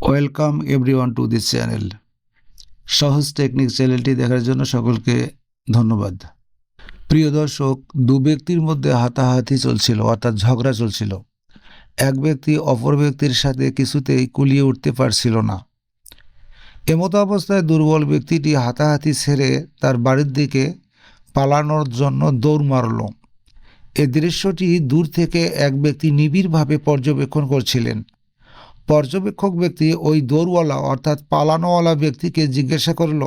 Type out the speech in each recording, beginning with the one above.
Welcome everyone to this channel. সহজ technique চ্যানেলটি দেখার জন্য সকলকে ধন্যবাদ। প্রিয় দর্শক, দু ব্যক্তির মধ্যে হাতাহাতি চলছিল, অর্থাৎ ঝগড়া চলছিল। এক ব্যক্তি অপর ব্যক্তির সাথে কিছুতেই কুলিয়ে উঠতে পারছিল না। এমতো অবস্থায় দুর্বল ব্যক্তিটি হাতাহাতি ছেড়ে তার বাড়ির দিকে পালানোর জন্য দৌড় মারল। এ দৃশ্যটি দূর থেকে এক ব্যক্তি নিবিড়ভাবে পর্যবেক্ষণ করছিলেন। পর্যবেক্ষক ব্যক্তি ওই দৌড়ওয়ালা, অর্থাৎ পালানোওয়ালা ব্যক্তিকে জিজ্ঞাসা করল,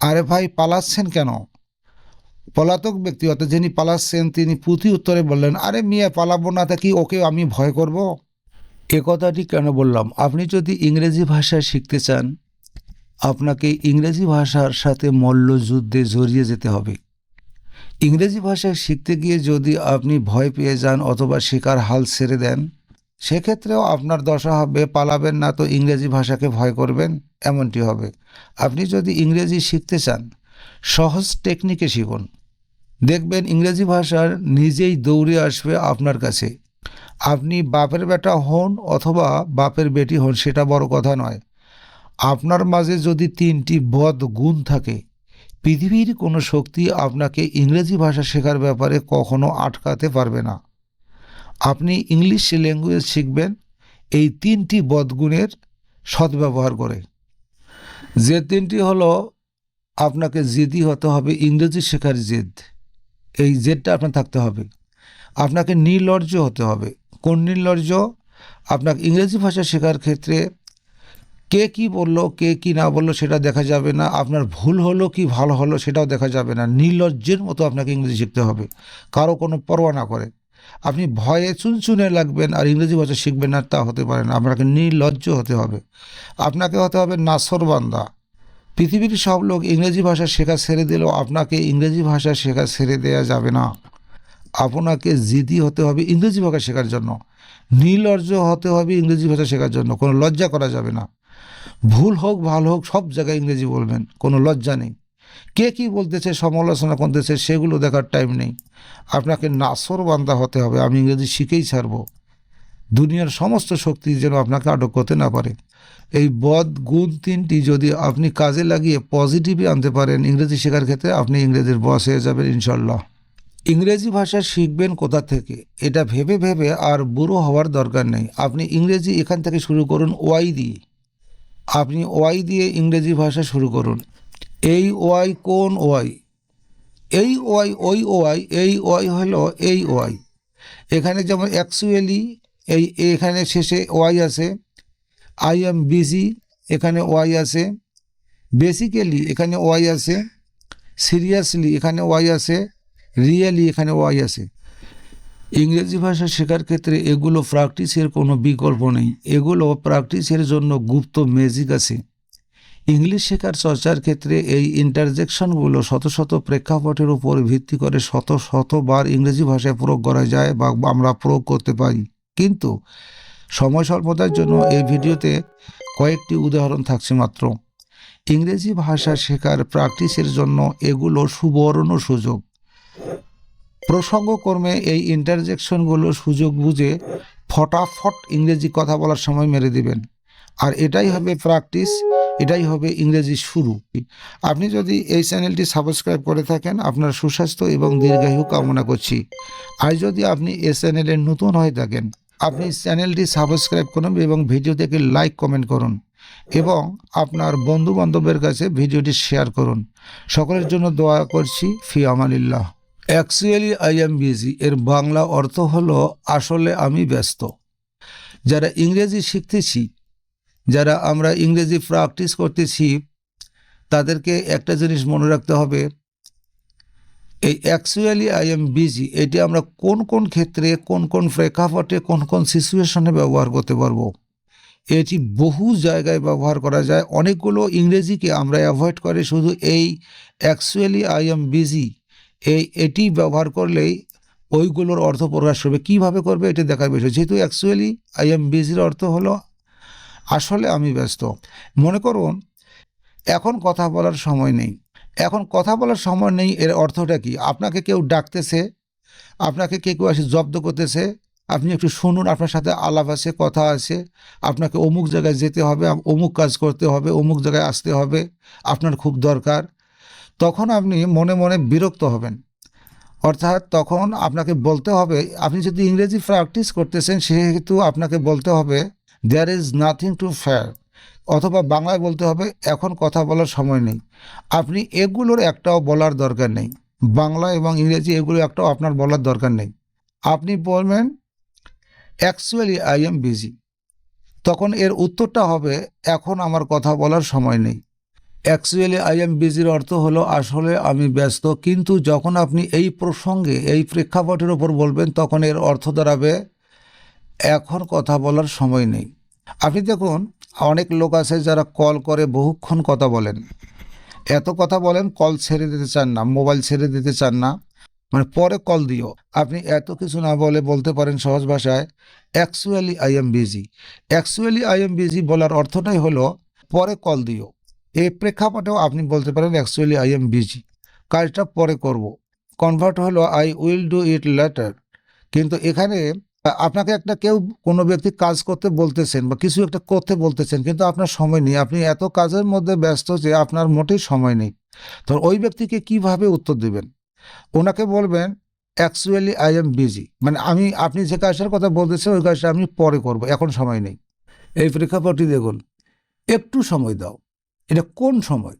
আরে ভাই, পালাচ্ছেন কেন? পলাতক ব্যক্তি, অর্থাৎ যিনি পালাচ্ছেন, তিনি পুঁথি উত্তরে বললেন, আরে মিয়া, পালাবো না, তা কি ওকে আমি ভয় করব? এ কথাটি কেন বললাম? আপনি যদি ইংরেজি ভাষা শিখতে চান, আপনাকে ইংরেজি ভাষার সাথে মল্লযুদ্ধে জড়িয়ে যেতে হবে। ইংরেজি ভাষা শিখতে গিয়ে যদি আপনি ভয় পেয়ে যান অথবা শেখার হাল ছেড়ে দেন সেক্ষেত্রেও আপনার দশা হবে, পালাবেন না তো ইংরেজি ভাষাকে ভয় করবেন, এমনটি হবে। আপনি যদি ইংরেজি শিখতে চান, সহজ টেকনিকে শিখুন। দেখবেন ইংরেজি ভাষার নিজেই দৌড়ে আসবে আপনার কাছে। আপনি বাপের বেটা হন অথবা বাপের বেটি হন, সেটা বড় কথা নয়। আপনার মাঝে যদি তিনটি বদ গুণ থাকে, পৃথিবীর কোনো শক্তি আপনাকে ইংরেজি ভাষা শেখার ব্যাপারে কখনো আটকাতে পারবে না। আপনি ইংলিশ ল্যাঙ্গুয়েজ শিখবেন, এই তিনটি বদগুণের সদ্ব্যবহার করে। যে তিনটি হলো, আপনাকে জেদি হতে হবে, ইংরেজি শেখার জেদ। এই জেদটা আপনার থাকতে হবে। আপনাকে নির্লজ্জ হতে হবে। কোন নির্লজ্জ? আপনাকে ইংরেজি ভাষা শেখার ক্ষেত্রে কে কি বলল, কে কি না বলল সেটা দেখা যাবে না। আপনার ভুল হলো কি ভালো হলো সেটাও দেখা যাবে না। নির্লজ্জের মতো আপনাকে ইংরেজি শিখতে হবে। কারও কোনো পরোয়া না করে। আপনি ভয়ে চুনচুনে লাগবেন আর ইংরেজি ভাষা শিখবেন না, তা হতে পারে না। আপনাকে নির্লজ্জ হতে হবে। আপনাকে হতে হবে নাসরবান্দা পৃথিবীর সব লোক ইংরেজি ভাষা শেখা ছেড়ে দিলেও আপনাকে ইংরেজি ভাষা শেখা ছেড়ে দেওয়া যাবে না। আপনাকে জিদি হতে হবে ইংরেজি ভাষা শেখার জন্য। নির্লজ্জ হতে হবে ইংরেজি ভাষা শেখার জন্য। কোনো লজ্জা করা যাবে না। ভুল হোক, ভালো হোক, সব জায়গায় ইংরেজি বলবেন। কোনো লজ্জা নেই। কে কি বলতেছে, সমালোচনা করতেছে, সেগুলো দেখার টাইম নেই। আপনাকে নাসর বান্দা হতে হবে, আমি ইংরেজি শিখেই ছাড়ব। দুনিয়ার সমস্ত শক্তি যেন আপনাকে আটক করতে না পারে। এই বদ গুণ তিনটি যদি আপনি কাজে লাগিয়ে পজিটিভই আনতে পারেন, ইংরেজি শেখার ক্ষেত্রে আপনি ইংরেজির বস হয়ে যাবেন ইনশাল্লাহ ইংরেজি ভাষা শিখবেন কোথা থেকে? এটা ভেবে ভেবে আর বুড়ো হওয়ার দরকার নেই। আপনি ইংরেজি এখান থেকে শুরু করুন ওয়াই দিয়ে। আপনি ওয়াই দিয়ে ইংরেজি ভাষা শুরু করুন। এই ওয়াই কোন ওয়াই? এই ওয়াই, ওই ওয়াই, এই ওয়াই হলো এই ওয়াই। এখানে যেমন অ্যাকচুয়ালি এই এখানে শেষে ওয়াই আছে। আই এম বিজি এখানে ওয়াই আছে। বেসিক্যালি এখানে ওয়াই আছে। সিরিয়াসলি এখানে ওয়াই আছে। রিয়েলি এখানে ওয়াই আছে। ইংরেজি ভাষা শেখার ক্ষেত্রে এগুলো প্র্যাকটিসের কোনো বিকল্প নেই। এগুলো প্র্যাকটিসের জন্য গুপ্ত ম্যাজিক আছে। ইংলিশ শেখার চর্চার ক্ষেত্রে এই ইন্টারজেকশনগুলো শত শত প্রেক্ষাপটের উপর ভিত্তি করে শত শতবার ইংরেজি ভাষায় প্রয়োগ করা যায় বা আমরা প্রয়োগ করতে পারি। কিন্তু সময় স্বল্পতার জন্য এই ভিডিওতে কয়েকটি উদাহরণ থাকছে মাত্র। ইংরেজি ভাষা শেখার প্র্যাকটিসের জন্য এগুলো সুবর্ণ সুযোগ। প্রসঙ্গক্রমে এই ইন্টারজেকশনগুলো সুযোগ বুঝে ফটাফট ইংরেজি কথা বলার সময় মেরে দিবেন। আর এটাই হবে প্র্যাকটিস এটাই হবে ইংরেজি শুরু। আপনি যদি এই চ্যানেলটি সাবস্ক্রাইব করে থাকেন, আপনার সুস্বাস্থ্য এবং দীর্ঘায়ু কামনা করছি। আর যদি আপনি এই চ্যানেলের নতুন হয়ে থাকেন, আপনি চ্যানেলটি সাবস্ক্রাইব করুন এবং ভিডিও থেকে লাইক, কমেন্ট করুন এবং আপনার বন্ধু বান্ধবের কাছে ভিডিওটি শেয়ার করুন। সকলের জন্য দোয়া করছি, ফি আমানিল্লাহ অ্যাকচুয়ালি আই এম বিজি। এর বাংলা অর্থ হলো, আসলে আমি ব্যস্ত। যারা ইংরেজি শিখতেছি যারা আমরা ইংরেজি প্র্যাকটিস করতেছি, তাদেরকে একটা জিনিস মনে রাখতে হবে, এই অ্যাকচুয়ালি আই এম বিজি এটি আমরা কোন কোন ক্ষেত্রে, কোন কোন প্রেক্ষাপটে, কোন কোন সিচুয়েশনে ব্যবহার করতে পারব? এটি বহু জায়গায় ব্যবহার করা যায়, অনেকগুলো ইংরেজিকে আমরা অ্যাভয়েড করে, শুধু এই অ্যাকচুয়ালি আই এম বিজি এই এটি ব্যবহার করলেই ওইগুলোর অর্থ প্রকাশ হবে। কীভাবে করবে এটি দেখার বিষয়, যেহেতু অ্যাকচুয়ালি আই এম বিজির অর্থ হলো আসলে আমি ব্যস্ত। মনে করুন, এখন কথা বলার সময় নেই। এখন কথা বলার সময় নেই এর অর্থটা কি? আপনাকে কেউ ডাকতেছে, আপনাকে কে কেউ এসে জব্দ করতেছে, আপনি একটু শুনুন, আপনার সাথে আলাপ আছে, কথা আছে, আপনাকে অমুক জায়গায় যেতে হবে, অমুক কাজ করতে হবে, অমুক জায়গায় আসতে হবে, আপনার খুব দরকার। তখন আপনি মনে মনে বিরক্ত হবেন। অর্থাৎ তখন আপনাকে বলতে হবে, আপনি যদি ইংরেজি প্র্যাকটিস করতেছেন, সেহেতু আপনাকে বলতে হবে there is nothing to fear অথবা বাংলায় বলতে হবে, এখন কথা বলার সময় নেই। আপনি এগুলোর একটাও বলার দরকার নেই। বাংলা এবং ইংরেজি এগুলো একটাও আপনার বলার দরকার নেই। আপনি বলবেন অ্যাকচুয়ালি আই এম বিজি তখন এর উত্তরটা হবে, এখন আমার কথা বলার সময় নেই। অ্যাকচুয়ালি আই এম বিজির অর্থ হলো, আসলে আমি ব্যস্ত। কিন্তু যখন আপনি এই প্রসঙ্গে, এই প্রেক্ষাপটের ওপর বলবেন, তখন এর অর্থ দাঁড়াবে এখন কথা বলার সময় নেই। আপনি দেখুন, অনেক লোক আছে যারা কল করে বহুক্ষণ কথা বলেন। এত কথা বলেন, কল ছেড়ে দিতে চান না, মোবাইল ছেড়ে দিতে চান না। মানে পরে কল দিও। আপনি এত কিছু না বলে বলতে পারেন সহজ ভাষায় actually I am busy actually I am busy বলার অর্থটাই হলো, পরে কল দিও। এই প্রেক্ষাপটেও আপনি বলতে পারেন অ্যাকচুয়ালি আই এম বিজি কাজটা পরে করব। কনভার্ট হলো I will do it later কিন্তু এখানে আপনাকে একটা কেউ কোনো ব্যক্তি কাজ করতে বলতেছেন বা কিছু একটা করতে বলতেছেন, কিন্তু আপনার সময় নেই। আপনি এত কাজের মধ্যে ব্যস্ত যে আপনার মোটেই সময় নেই। তো ওই ব্যক্তিকে কীভাবে উত্তর দেবেন? ওনাকে বলবেন অ্যাকচুয়ালি আই এম বিজি মানে আমি, আপনি যে কাজটার কথা বলতেছেন, ওই কাজটা আমি পরে করব, এখন সময় নেই। এই প্রেক্ষাপটটি দেখুন। একটু সময় দাও। এটা কোন সময়?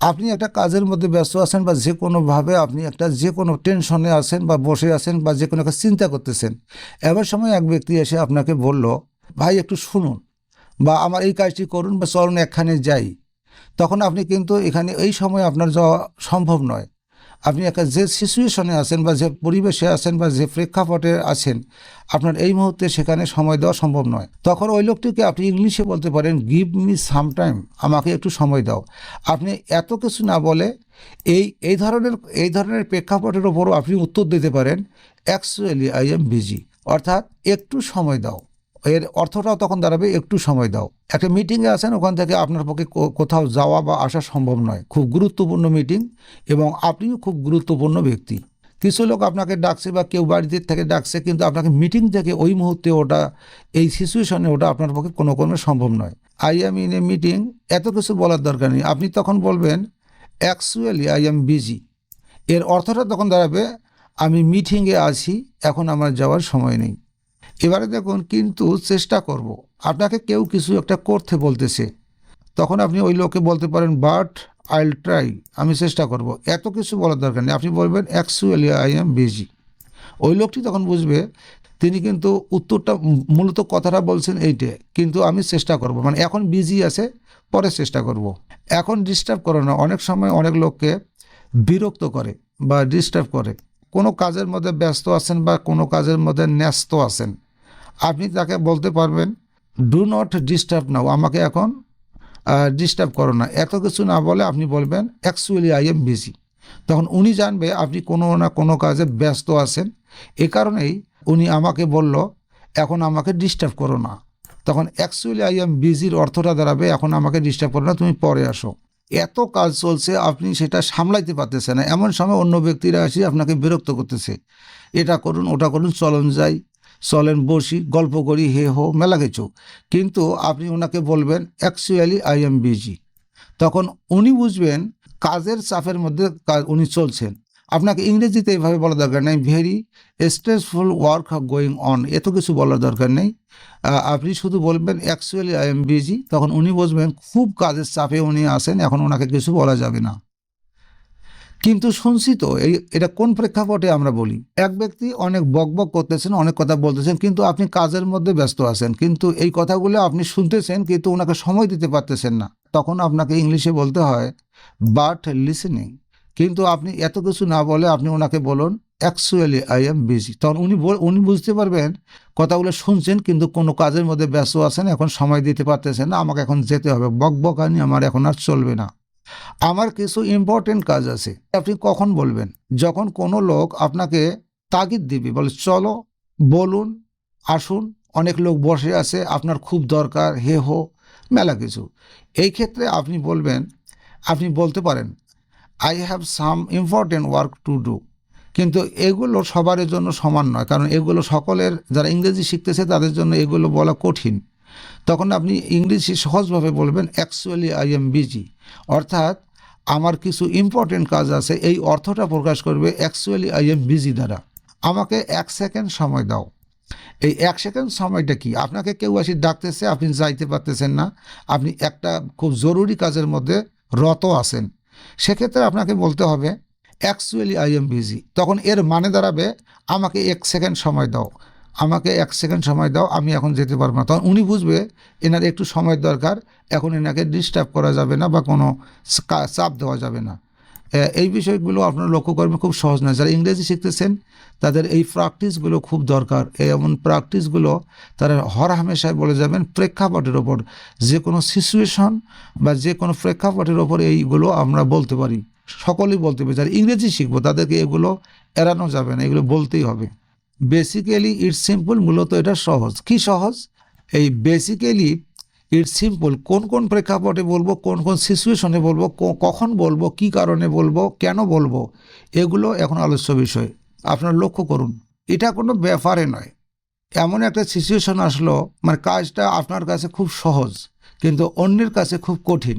আপনি একটা কাজের মধ্যে ব্যস্ত আছেন বা যে কোনোভাবে আপনি একটা যে কোনো টেনশনে আছেন বা বসে আছেন বা যে কোনো একটা চিন্তা করতেছেন, এবার সময় এক ব্যক্তি এসে আপনাকে বলল, ভাই, একটু শুনুন বা আমার এই কাজটি করুন বা চলুন একখানে যাই। তখন আপনি কিন্তু এখানে এই সময় আপনার যাওয়া সম্ভব নয়। আপনি একটা যে সিচুয়েশনে আছেন বা যে পরিবেশে আছেন বা যে প্রেক্ষাপটে আছেন, আপনার এই মুহূর্তে সেখানে সময় দেওয়া সম্ভব নয়। তখন ওই লোকটিকে আপনি ইংলিশে বলতে পারেন গিভ মি সাম টাইম আমাকে একটু সময় দাও। আপনি এত কিছু না বলে এই এই ধরনের এই ধরনের প্রেক্ষাপটের ওপরও আপনি উত্তর দিতে পারেন অ্যাকচুয়ালি আই এম বিজি অর্থাৎ একটু সময় দাও। এর অর্থটাও তখন দাঁড়াবে, একটু সময় দাও। একটা মিটিংয়ে আছেন, ওখান থেকে আপনার পক্ষে কোথাও যাওয়া বা আসা সম্ভব নয়। খুব গুরুত্বপূর্ণ মিটিং এবং আপনিও খুব গুরুত্বপূর্ণ ব্যক্তি। কিছু লোক আপনাকে ডাকছে বা কেউ বাড়িতে থেকে ডাকছে, কিন্তু আপনাকে মিটিং থেকে ওই মুহূর্তে ওটা, এই সিচুয়েশনে ওটা আপনার পক্ষে কোনো কোনো সম্ভব নয়। I am in a meeting এত কিছু বলার দরকার নেই। আপনি তখন বলবেন অ্যাকচুয়ালি আই এম বিজি এর অর্থটা তখন দাঁড়াবে, আমি মিটিংয়ে আছি, এখন আমার যাওয়ার সময় নেই। এবারে দেখুন, কিন্তু চেষ্টা করব। আপনাকে কেউ কিছু একটা করতে বলতেছে। তখন আপনি ওই লোককে বলতে পারেন বাট আইল ট্রাই আমি চেষ্টা করব। এত কিছু বলার দরকার নেই। আপনি বলবেন অ্যাকচুয়ালি আই এম বিজি ওই লোকটি তখন বুঝবে, তিনি কিন্তু উত্তরটা মূলত কথাটা বলছেন এইটে। কিন্তু আমি চেষ্টা করব। মানে এখন বিজি আছে, পরে চেষ্টা করব। এখন ডিস্টার্ব করে না। অনেক সময় অনেক লোককে বিরক্ত করে বা ডিস্টার্ব করে। কোনো কাজের মধ্যে ব্যস্ত আছেন বা কোনো কাজের মধ্যে ন্যস্ত আছেন। আপনি তাকে বলতে পারবেন ডু নট ডিস্টার্ব নাও আমাকে এখন ডিস্টার্ব করো না। এত কিছু না বলে আপনি বলবেন অ্যাকচুয়ালি আই এম বিজি তখন উনি জানবে আপনি কোনো না কোনো কাজে ব্যস্ত আছেন। এ কারণেই উনি আমাকে বলল, এখন আমাকে ডিস্টার্ব করো না। তখন অ্যাকচুয়ালি আই এম বিজির অর্থটা দাঁড়াবে, এখন আমাকে ডিস্টার্ব করো না, তুমি পরে আসো। এত কাজ চলছে, আপনি সেটা সামলাইতে পারতেছেন না। এমন সময় অন্য ব্যক্তিরা এসে আপনাকে বিরক্ত করতেছে। এটা করুন, ওটা করুন, চলন যাই। চলেন বসি, গল্প করি, হে হো, মেলা কিছু। কিন্তু আপনি ওনাকে বলবেন অ্যাকচুয়ালি আই এম বিজি তখন উনি বুঝবেন কাজের চাপের মধ্যে উনি চলছেন। আপনাকে ইংরেজিতে এইভাবে বলা দরকার নেই। Very stressful work going on এত কিছু বলার দরকার নেই। আপনি শুধু বলবেন অ্যাকচুয়ালি আই এম বিজি তখন উনি বুঝবেন খুব কাজের চাপে উনি আসেন এখন ওনাকে কিছু বলা যাবে না। কিন্তু শুনছি তো এই, এটা কোন প্রেক্ষাপটে আমরা বলি? এক ব্যক্তি অনেক বকবক করতেছেন, অনেক কথা বলতেছেন, কিন্তু আপনি কাজের মধ্যে ব্যস্ত আছেন। কিন্তু এই কথাগুলো আপনি শুনতেছেন, কিন্তু ওনাকে সময় দিতে পারতেছেন না। তখন আপনাকে ইংলিশে বলতে হয় বাট লিসেনিং কিন্তু আপনি এত কিছু না বলে আপনি ওনাকে বলুন অ্যাকচুয়ালি আই এম বিজি তখন উনি উনি বুঝতে পারবেন, কথাগুলো শুনছেন, কিন্তু কোনো কাজের মধ্যে ব্যস্ত আছেন, এখন সময় দিতে পারতেছেন না, আমাকে এখন যেতে হবে। বকবকানি আমার এখন আর চলবে না। আমার কিছু ইম্পর্টেন্ট কাজ আছে। আপনি কখন বলবেন? যখন কোনো লোক আপনাকে তাগিদ দিবে, বলে, চলো, বলুন, আসুন, অনেক লোক বসে আছে, আপনার খুব দরকার, হে হো, মেলা কিছু। এই ক্ষেত্রে আপনি বলবেন, আপনি বলতে পারেন I have some important work to do কিন্তু এগুলো সবার জন্য সমান নয়, কারণ এগুলো সকলের, যারা ইংরেজি শিখতেছে, তাদের জন্য এগুলো বলা কঠিন। তখন আপনি ইংরেজি সহজভাবে বলবেন অ্যাকচুয়ালি আই এম বিজি অর্থাৎ আমার কিছু ইম্পর্টেন্ট কাজ আছে, এই অর্থটা প্রকাশ করবে অ্যাকচুয়ালি আই এম বিজি দ্বারা। আমাকে এক সেকেন্ড সময় দাও। এই এক সেকেন্ড সময়টা কি? আপনাকে কেউ আসি ডাকতেছে, আপনি যাইতে পারতেছেন না। আপনি একটা খুব জরুরি কাজের মধ্যে রত আছেন। সেক্ষেত্রে আপনাকে বলতে হবে অ্যাকচুয়ালি আই এম বিজি তখন এর মানে দাঁড়াবে, আমাকে এক সেকেন্ড সময় দাও। আমাকে এক সেকেন্ড সময় দাও, আমি এখন যেতে পারব না। তখন উনি বুঝবে এনার একটু সময় দরকার, এখন এনাকে ডিস্টার্ব করা যাবে না বা কোনো চাপ দেওয়া যাবে না। এই বিষয়গুলো আপনারা লক্ষ্য করবেন, খুব সহজ নয়। যারা ইংরেজি শিখতেছেন, তাদের এই প্র্যাকটিসগুলো খুব দরকার। এমন প্র্যাকটিসগুলো তারা হর হামেশায় বলে যাবেন, প্রেক্ষাপটের ওপর। যে কোনো সিচুয়েশন বা যে কোনো প্রেক্ষাপটের ওপর এইগুলো আমরা বলতে পারি। সকলেই বলতে পারি। যারা ইংরেজি শিখব, তাদেরকে এগুলো এড়ানো যাবে না, এগুলো বলতেই হবে। বেসিক্যালি ইটস সিম্পল মূলত এটা সহজ। কি সহজ? এই বেসিক্যালি ইটস সিম্পল কোন কোন প্রেক্ষাপটে বলব, কোন কোন সিচুয়েশনে বলব কখন বলব, কি কারণে বলব, কেন বলব, এগুলো এখন আলোচ্য বিষয়। আপনারা লক্ষ্য করুন, এটা কোনো ব্যাপারে নয়। এমন একটা সিচুয়েশন আসলো মানে কাজটা আপনার কাছে খুব সহজ, কিন্তু অন্যের কাছে খুব কঠিন।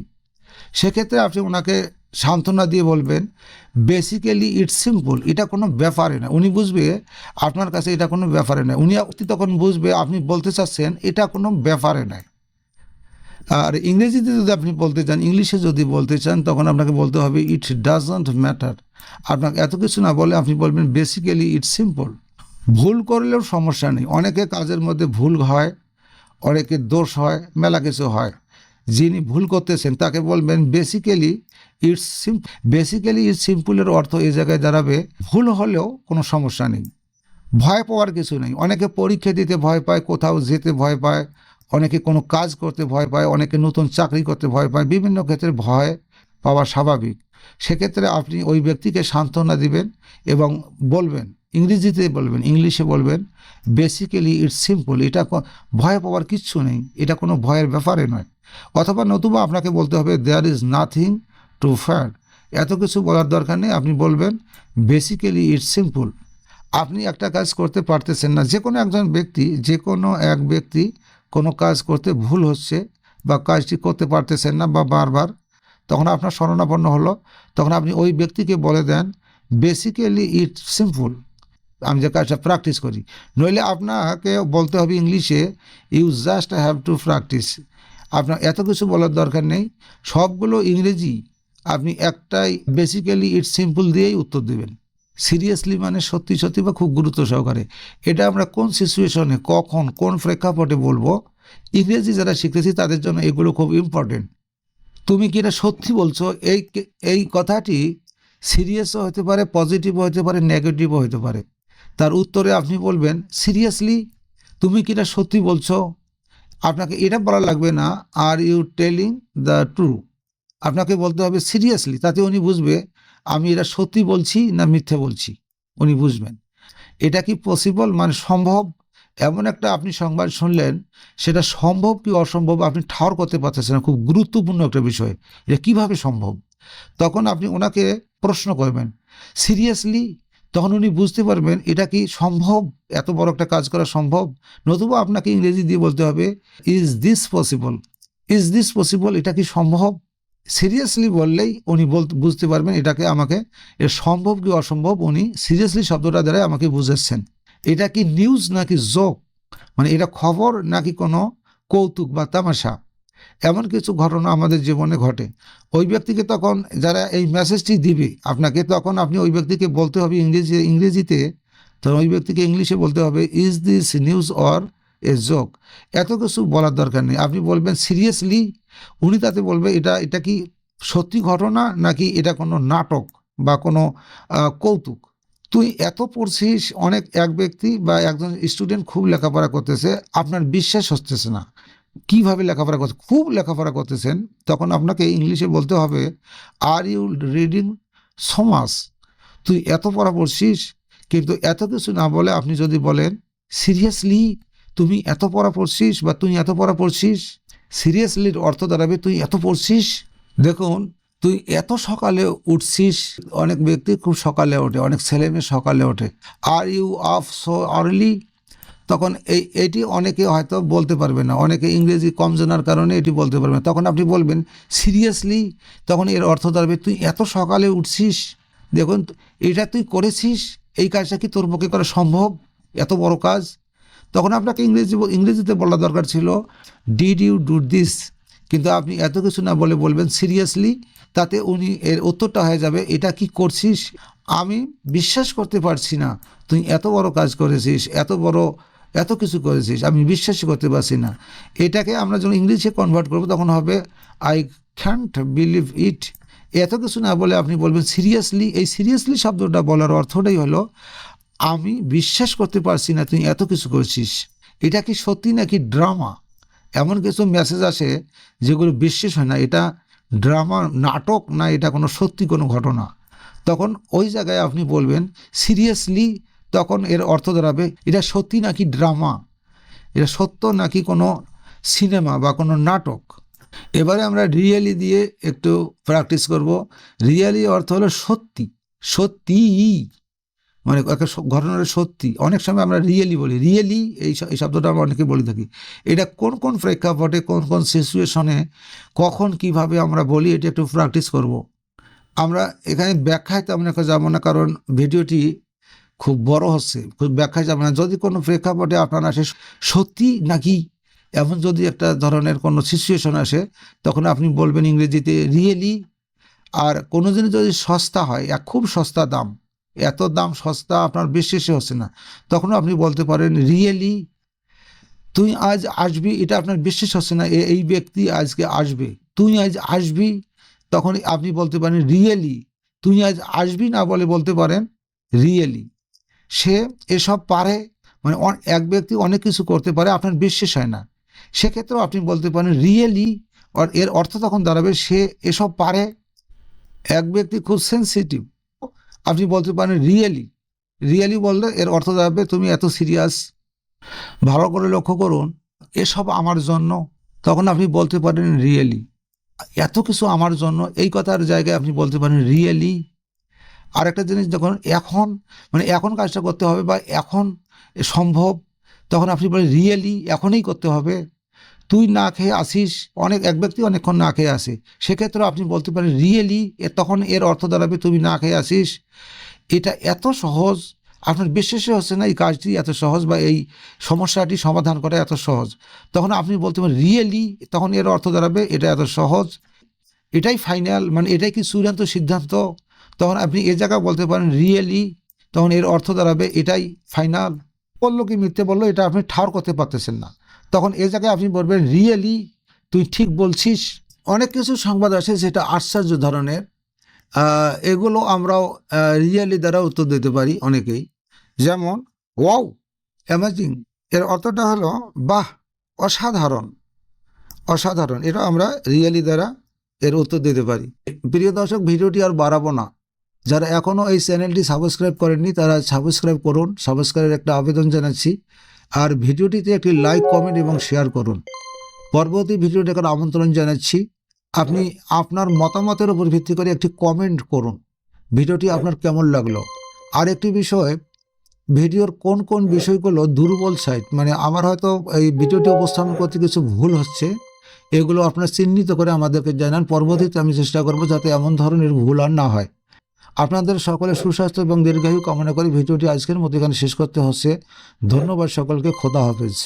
সেক্ষেত্রে আপনি ওনাকে সান্ত্বনা দিয়ে বলবেন বেসিক্যালি ইটস সিম্পল এটা কোনো ব্যাপারে না। উনি বুঝবে, আপনার কাছে এটা কোনো ব্যাপারে নয় উনি তখন বুঝবে, আপনি বলতে চাচ্ছেন, এটা কোনো ব্যাপারে নয় আর ইংরেজিতে যদি আপনি বলতে চান, ইংলিশে যদি বলতে চান, তখন আপনাকে বলতে হবে ইট ডাজন্ট ম্যাটার আপনাকে এত কিছু না বলে আপনি বলবেন বেসিক্যালি ইটস সিম্পল ভুল করলেও সমস্যা নেই। অনেকে কাজের মধ্যে ভুল হয় অনেকের দোষ হয়, মেলা কিছু হয়। যিনি ভুল করতেছেন, তাকে বলবেন basically it's sim basically it's সিম্পলের অর্থ এই জায়গায় দাঁড়াবে, ভুল হলেও কোনো সমস্যা নেই। ভয় পাওয়ার কিছু নেই। অনেকে পরীক্ষা দিতে ভয় পায়, কোথাও যেতে ভয় পায়, অনেকে কোনো কাজ করতে ভয় পায়, অনেকে নতুন চাকরি করতে ভয় পায়, বিভিন্ন ক্ষেত্রে ভয় পাওয়া স্বাভাবিক। সেক্ষেত্রে আপনি ওই ব্যক্তিকে সান্ত্বনা দিবেন এবং বলবেন, ইংরেজিতে বলবেন, ইংলিশে বলবেন বেসিক্যালি ইটস সিম্পল এটা ভয় পাওয়ার কিচ্ছু নেই, এটা কোনো ভয়ের ব্যাপারে নয়। অথবা নতুবা আপনাকে বলতে হবে there is nothing to fad এত কিছু বলার দরকার নেই, আপনি বলবেন বেসিক্যালি ইটস সিম্পল আপনি একটা কাজ করতে পারতেছেন না, যে কোনো একজন ব্যক্তি, যে কোনো এক ব্যক্তি কোনো কাজ করতে ভুল হচ্ছে বা কাজটি করতে পারতেছেন না বা বারবার, তখন আপনার শরণাপন্ন হলো, তখন আপনি ওই ব্যক্তিকে বলে দেন বেসিক্যালি ইট সিম্পল আমি যে কাজটা প্র্যাকটিস করি। নইলে আপনাকে বলতে হবে ইংলিশে you just have to practise আপনার এত কিছু বলার দরকার নেই, সবগুলো ইংরেজি। আপনি একটাই বেসিক্যালি ইট সিম্পল দিয়েই উত্তর দেবেন। সিরিয়াসলি মানে সত্যি সত্যি বা খুব গুরুত্ব সহকারে। এটা আমরা কোন সিচুয়েশনে কখন, কোন প্রেক্ষাপটে বলব? ইংরেজি যারা শিখতেছি তাদের জন্য এগুলো খুব ইম্পর্টেন্ট তুমি কি এটা সত্যি বলছো? এই এই কথাটি সিরিয়াসও হতে পারে পজিটিভও হতে পারে নেগেটিভও হতে পারে। তার উত্তরে আপনি বলবেন সিরিয়াসলি তুমি কি এটা সত্যি বলছো? আপনাকে এটা বলা লাগবে না are you telling the true আপনাকে বলতে হবে সিরিয়াসলি তাতে উনি বুঝবে আমি এটা সত্যি বলছি না মিথ্যে বলছি। উনি বুঝবেন। এটা কি পসিবল মানে সম্ভব? এমন একটা আপনি সংবাদ শুনলেন, সেটা সম্ভব কি অসম্ভব আপনি ঠাওর করতে পারতেছেন না, খুব গুরুত্বপূর্ণ একটা বিষয়। এটা কীভাবে সম্ভব? তখন আপনি ওনাকে প্রশ্ন করবেন। সিরিয়াসলি তখন উনি বুঝতে পারবেন, এটা কি সম্ভব? এত বড় একটা কাজ করা সম্ভব? নতুবা আপনাকে ইংরেজি দিয়ে বলতে হবে is this possible is this possible এটা কি সম্ভব? সিরিয়াসলি বললেই উনি বুঝতে পারবেন এটাকে আমাকে এ সম্ভব কি অসম্ভব উনি সিরিয়াসলি শব্দটা দ্বারা আমাকে বুঝাচ্ছেন। এটা কি নিউজ নাকি জোক মানে এটা খবর নাকি কোনো কৌতুক বা তামাশা? এমন কিছু ঘটনা আমাদের জীবনে ঘটে। ওই ব্যক্তিকে তখন যারা এই মেসেজটি দিবে, আপনাকে তখন আপনি ওই ব্যক্তিকে বলতে হবে ইংরেজি, ইংরেজিতে, তখন ওই ব্যক্তিকে ইংলিশে বলতে হবে is this news or a joke এত কিছু বলার দরকার নেই। আপনি বলবেন, সিরিয়াসলি? উনি তাতে বলবে, এটা এটা কি সত্যি ঘটনা নাকি এটা কোনো নাটক বা কোনো কৌতুক? তুই এত পড়ছিস, অনেক, এক ব্যক্তি বা একজন স্টুডেন্ট খুব লেখাপড়া করতেছে, আপনার বিশ্বাস হচ্ছে না। কীভাবে লেখাপড়া করছে? খুব লেখাপড়া করতেছেন, তখন আপনাকে ইংলিশে বলতে হবে আর ইউ রিডিং সমাস? তুই এত পড়া পড়ছিস, কিন্তু এত কিছু না বলে আপনি যদি বলেন, সিরিয়াসলি? তুমি এত পড়া পড়ছিস বা তুই এত পড়া পড়ছিস? সিরিয়াসলির অর্থ দাঁড়াবে, তুই এত পড়ছিস? দেখুন, তুই এত সকালে উঠছিস। অনেক ব্যক্তি খুব সকালে ওঠে, অনেক ছেলে মেয়ে সকালে ওঠে। Are you off so early তখন এই এটি অনেকে হয়তো বলতে পারবে না, অনেকে ইংরেজি কম জানার কারণে এটি বলতে পারবে না। তখন আপনি বলবেন সিরিয়াসলি তখন এর অর্থ দাঁড়াবে, তুই এত সকালে উঠছিস? দেখুন, এটা তুই করেছিস? এই কাজটা কি তোর পক্ষে করা সম্ভব? এত বড় কাজ? তখন আপনাকে ইংরেজি ইংরেজিতে বলা দরকার ছিল ডিড ইউ ডু দিস কিন্তু আপনি এত কিছু না বলে বলবেন সিরিয়াসলি তাতে উনি এর উত্তরটা হয়ে যাবে, এটা কি করছিস? আমি বিশ্বাস করতে পারছি না, তুই এত বড় কাজ করেছিস, এত বড়, এত কিছু করেছিস, আমি বিশ্বাসই করতে পারছি না। এটাকে আমরা যখন ইংলিশে কনভার্ট করব, তখন হবে আই ক্যান্ট বিলিভ ইট এত কিছু না বলে আপনি বলবেন সিরিয়াসলি এই সিরিয়াসলি শব্দটা বলার অর্থটাই হলো আমি বিশ্বাস করতে পারছি না তুই এত কিছু করছিস। এটা কি সত্যি নাকি ড্রামা? এমন কিছু মেসেজ আসে যেগুলো বিশ্বাস হয় না, এটা ড্রামা নাটক না, এটা কোনো সত্যি কোনো ঘটনা। তখন ওই জায়গায় আপনি বলবেন সিরিয়াসলি তখন এর অর্থ দাঁড়াবে, এটা সত্যি নাকি ড্রামা? এটা সত্য নাকি কোনো সিনেমা বা কোনো নাটক? এবারে আমরা রিয়েলি দিয়ে একটু প্র্যাকটিস করব। রিয়েলি অর্থ হলো সত্যি সত্যি। মানে একটা ঘটনাটা সত্যি। অনেক সময় আমরা রিয়েলি বলি রিয়েলি এই এই শব্দটা আমরা অনেকে বলে থাকি। এটা কোন কোন প্রেক্ষাপটে, কোন কোন সিচুয়েশনে কখন কীভাবে আমরা বলি, এটা একটু প্র্যাকটিস করব। আমরা এখানে ব্যাখ্যায় তেমন একটা যাব না, কারণ ভিডিওটি খুব বড় হচ্ছে। খুব ব্যাখ্যায় যাবে না। যদি কোনো প্রেক্ষাপটে আপনার আসে সত্যি নাকি এমন যদি একটা ধরনের কোনো সিচুয়েশন আসে, তখন আপনি বলবেন ইংরেজিতে রিয়েলি আর কোনো জিনিস যদি সস্তা হয়, এক খুব সস্তা দাম। এত দাম সস্তা, আপনার বিশ্বাসই হচ্ছে না। তখন আপনি বলতে পারেন রিয়েলি তুই আজ আসবি? এটা আপনার বিশ্বাস হচ্ছে না। এই ব্যক্তি আজকে আসবে। তুই আজ আসবি? তখন আপনি বলতে পারেন রিয়েলি তুই আজ আসবি না বলে বলতে পারেন রিয়েলি সে এসব পারে। মানে এক ব্যক্তি অনেক কিছু করতে পারে, আপনার বিশ্বাস হয় না। সেক্ষেত্রেও আপনি বলতে পারেন রিয়েলি এর অর্থ তখন দাঁড়াবে, সে এসব পারে। এক ব্যক্তি খুব সেন্সিটিভ আপনি বলতে পারেন রিয়েলি রিয়েলি বললে এর অর্থ দাঁড়াবে তুমি এত সিরিয়াস ভালো করে লক্ষ্য করুন, এসব আমার জন্য? তখন আপনি বলতে পারেন রিয়েলি এত কিছু আমার জন্য? এই কথার জায়গায় আপনি বলতে পারেন রিয়েলি আর একটা জিনিস যখন এখন মানে এখন কাজটা করতে হবে বা এখন সম্ভব, তখন আপনি বলেন রিয়েলি এখনই করতে হবে? তুই না খেয়ে আসিস, অনেক, এক ব্যক্তি অনেকক্ষণ না খেয়ে আসে। সেক্ষেত্রে আপনি বলতে পারেন রিয়েলি তখন এর অর্থ দাঁড়াবে তুমি না খেয়ে আসিস? এটা এত সহজ, আপনার বিশ্বাসই হচ্ছে না এই কাজটি এত সহজ বা এই সমস্যাটি সমাধান করা এত সহজ। তখন আপনি বলতে পারেন রিয়েলি তখন এর অর্থ দাঁড়াবে, এটা এত সহজ? এটাই ফাইনাল মানে এটাই কি চূড়ান্ত সিদ্ধান্ত? তখন আপনি এ জায়গায় বলতে পারেন রিয়েলি তখন এর অর্থ দাঁড়াবে, এটাই ফাইনাল বলল কি মিথ্যে বলল, এটা আপনি ঠাওর করতে পারতেছেন না। তখন এ জায়গায় আপনি বলবেন রিয়েলি তুই ঠিক বলছিস? অনেক কিছু সংবাদ আছে যেটা আশ্চর্য ধরনের। এগুলো আমরাও রিয়েলি দ্বারা উত্তর দিতে পারি অনেকেই। যেমন ওয়াও অ্যামাজিং এর অর্থটা হলো, বাহ, অসাধারণ! অসাধারণ। এটা আমরা রিয়েলি দ্বারা এর উত্তর দিতে পারি। প্রিয় দর্শক, ভিডিওটি আর বাড়াবো না। যারা এখনও এই চ্যানেলটি সাবস্ক্রাইব করেননি, তারা সাবস্ক্রাইব করুন। সাবস্ক্রাইবের একটা আবেদন জানাচ্ছি। আর ভিডিওটিতে একটি লাইক কমেন্ট এবং শেয়ার করুন। পরবর্তী ভিডিও দেখার আমন্ত্রণ জানাচ্ছি। আপনি আপনার মতামতের উপর ভিত্তি করে একটি কমেন্ট করুন। ভিডিওটি আপনার কেমন লাগল? আর একটি বিষয়, ভিডিওর কোন কোন বিষয়গুলো দুর্বল সাইট মানে আমার হয়তো এই ভিডিওটি উপস্থাপন করতে কিছু ভুল হচ্ছে, এগুলো আপনার চিহ্নিত করে আমাদেরকে জানান। পরবর্তীতে আমি চেষ্টা করব যাতে এমন ধরনের ভুল আর না হয়। আপনাদের সকলে সুস্বাস্থ্য এবং দীর্ঘায়ু কামনা করে ভিডিওটি আজকের মতো এখানে শেষ করতে হচ্ছে। ধন্যবাদ সকলকে, খোদা হাফেজ।